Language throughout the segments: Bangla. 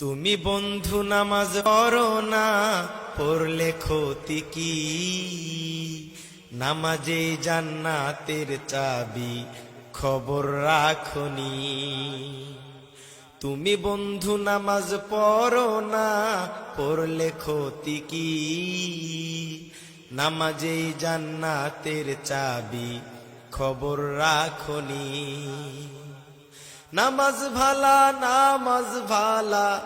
তুমি বন্ধু, নামাজ পড়ো না, পড়লে ক্ষতি কি? নামাজে জান্নাতের চাবি খবর রাখনি। তুমি বন্ধু, নামাজ পড়ো না, পড়লে ক্ষতি কি? নামাজে জান্নাতের চাবি খবর রাখনি। নামাজ ভালা নামাজ ভালা,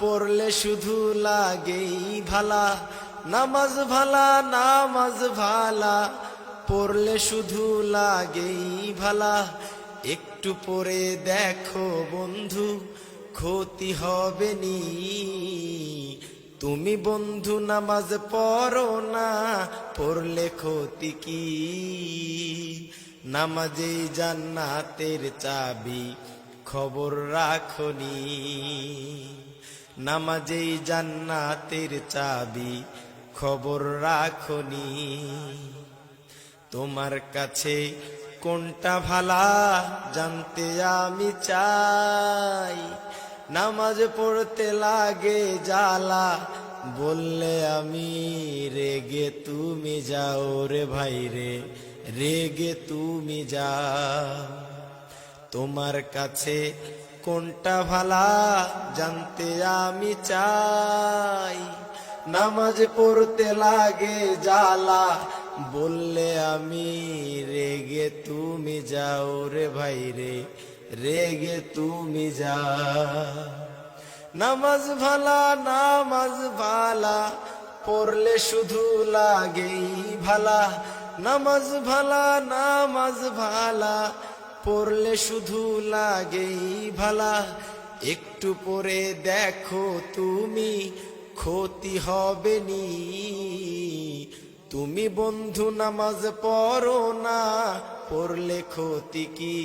পড়লে শুধু লাগেই ভালা। নামাজ ভালা নামাজ ভালা, পড়লে শুধু লাগেই ভালা। একটু পরে দেখো বন্ধু, ক্ষতি হবে নি তুমি বন্ধু, নামাজ পড়ো না, পড়লে ক্ষতি কি? নামাজে জান্নাতের চাবি খবর রাখনি। নামাজে জান্নাতের চাবি খবর রাখনি। তোমার কাছে কোনটা ভালা জানতে আমি চাই। নামাজ পড়তে লাগে জালা বললে আমি, রেগে তুমি যাও রে ভাই রে, রেগে তুমি যাও। তোমার কাছে কোনটা ভালা জানতে আমি চাই। নামাজ পড়তে লাগে জালা বললে আমি, রেগে তুমি যাও রে ভাই রে, রেগে তুমি যা। নামাজ ভালা নামাজ ভালা, পড়লে শুধু লাগেই ভালা। নামাজ ভালা নামাজ ভালা পড়লে শুধু লাগেই ভালা। একটু পরে দেখো তুমি, ক্ষতি হবে নি। তুমি বন্ধু নামাজ পড়ো না, পড়লে ক্ষতি কি?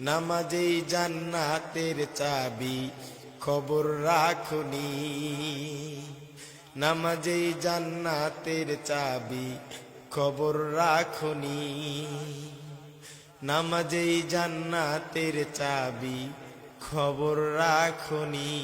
নামাজেই জান্নাতের চাবি, খবর রাখনি নামাজেই জান্নাতের চাবি, খবর রাখনি নামাজেই জান্নাতের চাবি খবর রাখনি।